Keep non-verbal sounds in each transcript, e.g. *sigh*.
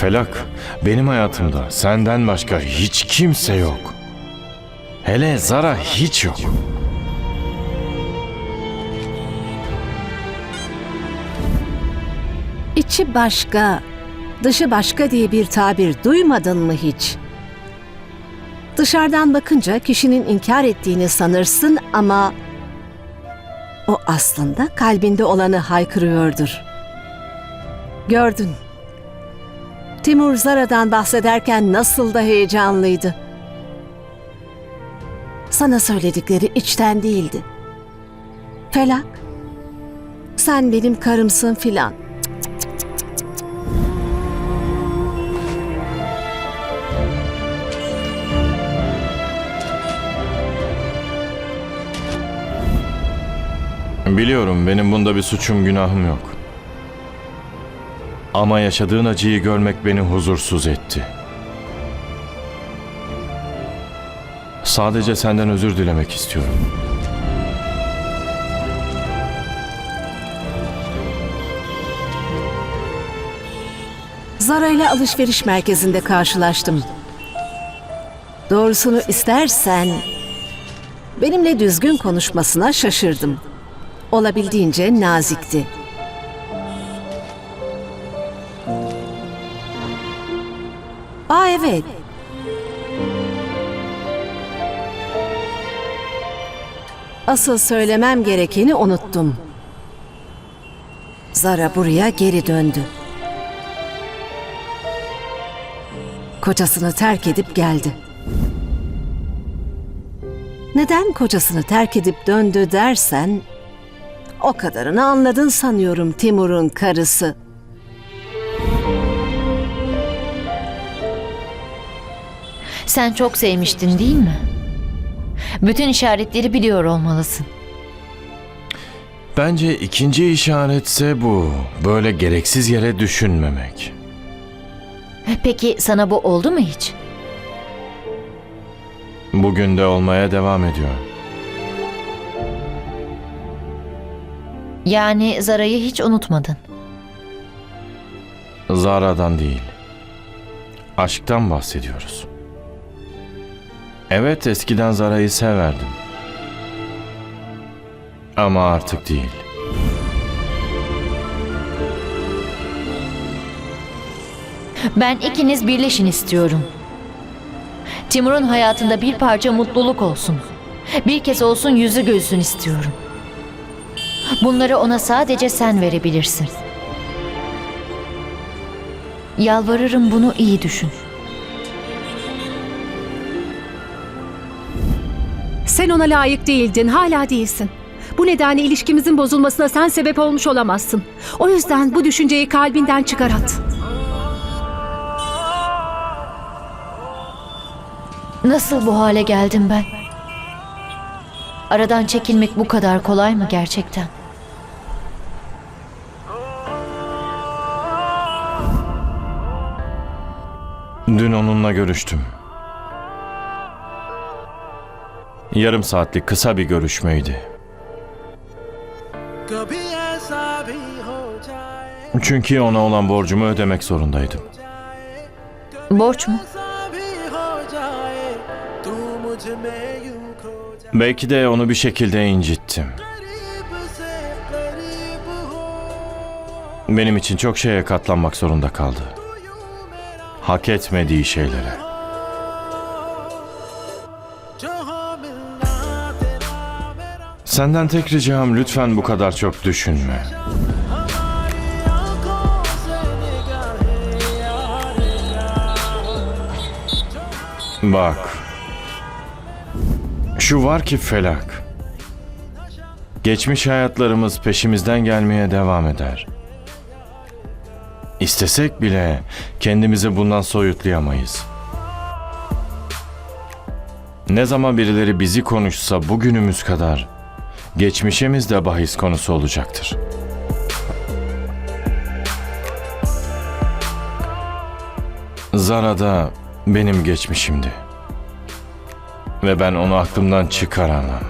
Felak, benim hayatımda senden başka hiç kimse yok. Hele Zara hiç yok. İçi başka, dışı başka diye bir tabir duymadın mı hiç? Dışarıdan bakınca kişinin inkar ettiğini sanırsın ama o aslında kalbinde olanı haykırıyordur. Gördün. Timur Zara'dan bahsederken nasıl da heyecanlıydı. Sana söyledikleri içten değildi. Felak, sen benim karımsın filan. Biliyorum benim bunda bir suçum günahım yok. Ama yaşadığın acıyı görmek beni huzursuz etti. Sadece senden özür dilemek istiyorum. Zara ile alışveriş merkezinde karşılaştım. Doğrusunu istersen benimle düzgün konuşmasına şaşırdım. Olabildiğince nazikti. Aa evet. Asıl söylemem gerekeni unuttum. Zara buraya geri döndü. kocasını terk edip geldi. Neden kocasını terk edip döndü dersen, o kadarını anladın sanıyorum Timur'un karısı. Sen çok sevmiştin değil mi? Bütün işaretleri biliyor olmalısın. Bence ikinci işaretse bu. Böyle gereksiz yere düşünmemek. Peki sana bu oldu mu hiç? Bugün de olmaya devam ediyor. Yani Zara'yı hiç unutmadın. Zara'dan değil. Aşktan bahsediyoruz. Evet eskiden Zara'yı severdim. Ama artık değil. Ben ikiniz birleşin istiyorum. Timur'un hayatında bir parça mutluluk olsun. Bir kez olsun yüzü gülsün istiyorum. Bunları ona sadece sen verebilirsin. Yalvarırım bunu iyi düşün. Sen ona layık değildin, hala değilsin. Bu nedenle ilişkimizin bozulmasına sen sebep olmuş olamazsın. O yüzden bu düşünceyi kalbinden çıkar at. Nasıl bu hale geldim ben? Aradan çekilmek bu kadar kolay mı gerçekten? Dün onunla görüştüm. Yarım saatlik kısa bir görüşmeydi. Çünkü ona olan borcumu ödemek zorundaydım. Borç mu? Belki de onu bir şekilde incittim. Benim için çok şeye katlanmak zorunda kaldı. Hak etmediği şeylere. Senden tek ricam lütfen bu kadar çok düşünme. Bak. Şu var ki felak. Geçmiş hayatlarımız peşimizden gelmeye devam eder. İstesek bile kendimizi bundan soyutlayamayız. Ne zaman birileri bizi konuşsa bugünümüz kadar geçmişimiz de bahis konusu olacaktır. Zara da benim geçmişimdi. Ve ben onu aklımdan çıkaramam.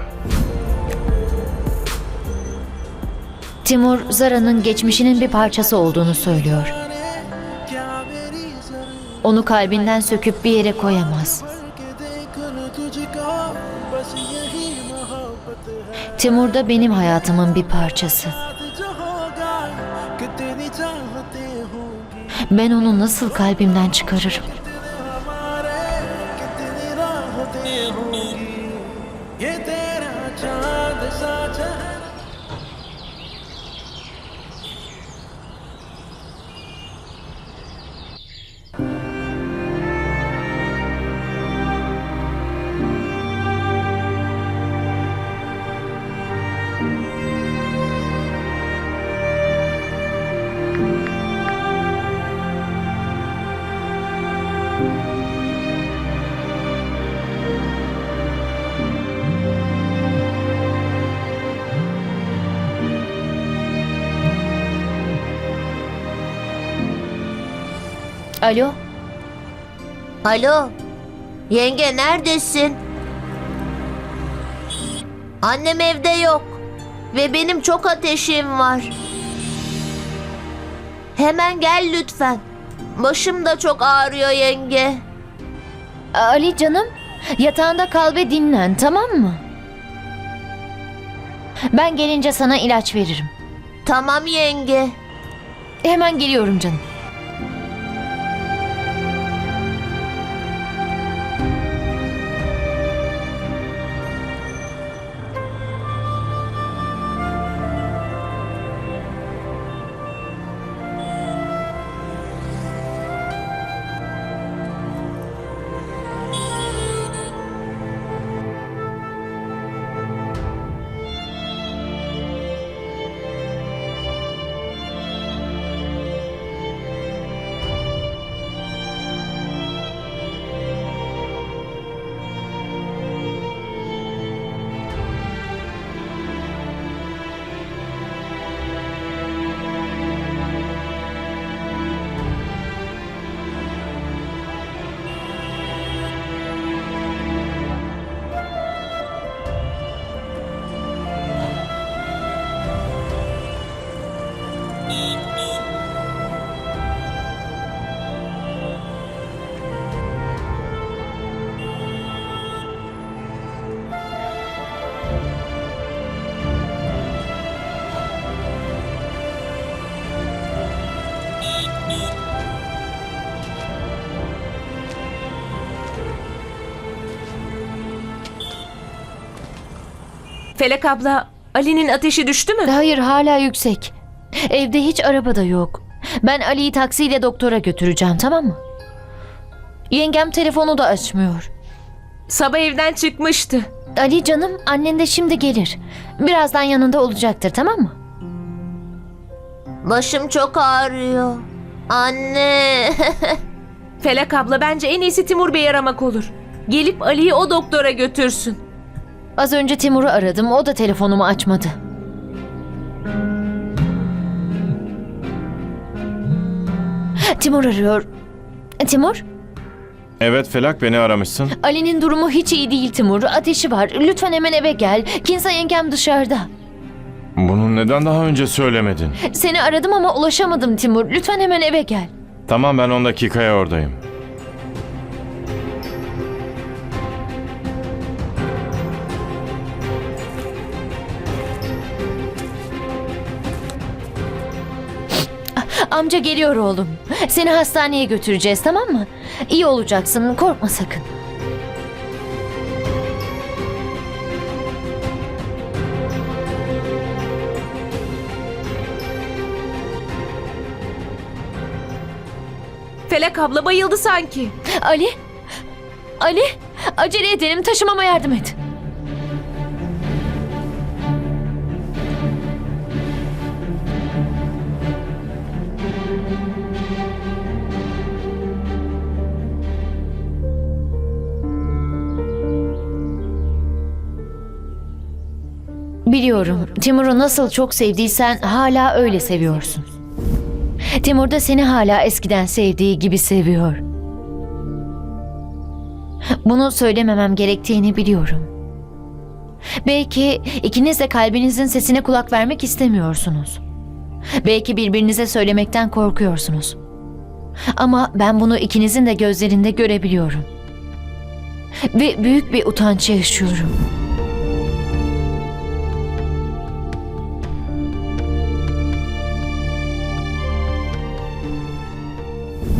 Timur, Zara'nın geçmişinin bir parçası olduğunu söylüyor. Onu kalbinden söküp bir yere koyamaz. Timur da benim hayatımın bir parçası. Ben onu nasıl kalbimden çıkarırım? Alo? Alo, yenge neredesin? Annem evde yok ve benim çok ateşim var. Hemen gel lütfen. Başım da çok ağrıyor yenge. Ali canım, yatağında kal ve dinlen tamam mı? Ben gelince sana ilaç veririm. Tamam yenge. Hemen geliyorum canım. Felek abla, Ali'nin ateşi düştü mü? Hayır hala yüksek. Evde hiç araba da yok. Ben Ali'yi taksiyle doktora götüreceğim tamam mı? Yengem telefonu da açmıyor. Sabah evden çıkmıştı. Ali canım annen de şimdi gelir. Birazdan yanında olacaktır tamam mı? Başım çok ağrıyor. Anne. *laughs* Felek abla bence en iyisi Timur Bey'i aramak olur. Gelip Ali'yi o doktora götürsün. Az önce Timur'u aradım o da telefonumu açmadı. Timur arıyor. Timur? Evet Felak beni aramışsın. Ali'nin durumu hiç iyi değil Timur. Ateşi var. Lütfen hemen eve gel. Kinsa yengem dışarıda. Bunu neden daha önce söylemedin? Seni aradım ama ulaşamadım Timur. Lütfen hemen eve gel. Tamam ben 10 dakikaya oradayım. Amca geliyor oğlum. Seni hastaneye götüreceğiz tamam mı? İyi olacaksın. Korkma sakın. Felek abla bayıldı sanki. Ali? Ali? Acele edelim. Taşımama yardım et. Biliyorum. Timur'u nasıl çok sevdiysen hala öyle seviyorsun. Timur da seni hala eskiden sevdiği gibi seviyor. Bunu söylememem gerektiğini biliyorum. Belki ikiniz de kalbinizin sesine kulak vermek istemiyorsunuz. Belki birbirinize söylemekten korkuyorsunuz. Ama ben bunu ikinizin de gözlerinde görebiliyorum. Ve büyük bir utanç yaşıyorum.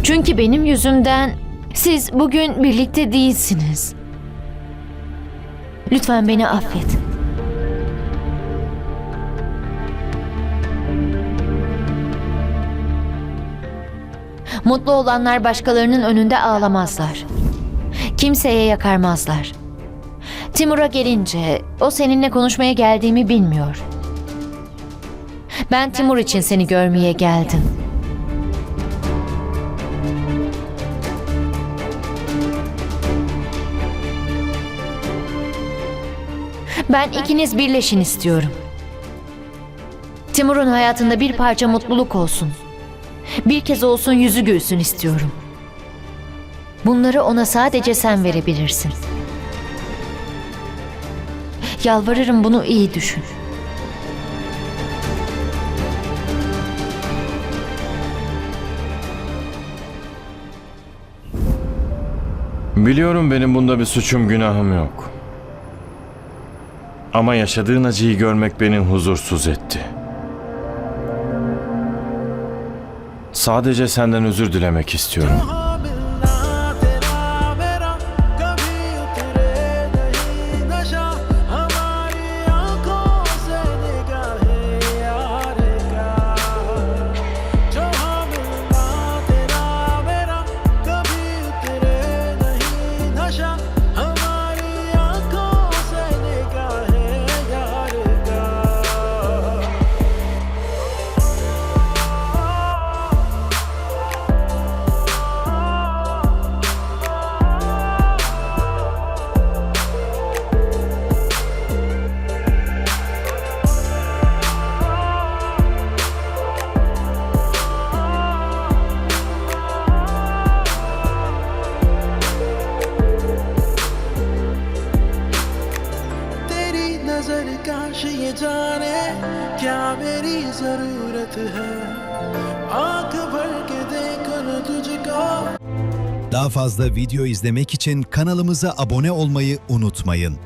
Çünkü benim yüzümden siz bugün birlikte değilsiniz. Lütfen beni affet. Mutlu olanlar başkalarının önünde ağlamazlar. Kimseye yakarmazlar. Timur'a gelince o seninle konuşmaya geldiğimi bilmiyor. Ben Timur için seni görmeye geldim. Ben ikiniz birleşin istiyorum. Timur'un hayatında bir parça mutluluk olsun. Bir kez olsun yüzü gülsün istiyorum. Bunları ona sadece sen verebilirsin. Yalvarırım bunu iyi düşün. Biliyorum benim bunda bir suçum günahım yok. Ama yaşadığın acıyı görmek beni huzursuz etti. Sadece senden özür dilemek istiyorum. जरूरत है आंख भर के देखो न तुझको Daha fazla video izlemek için kanalımıza abone olmayı unutmayın.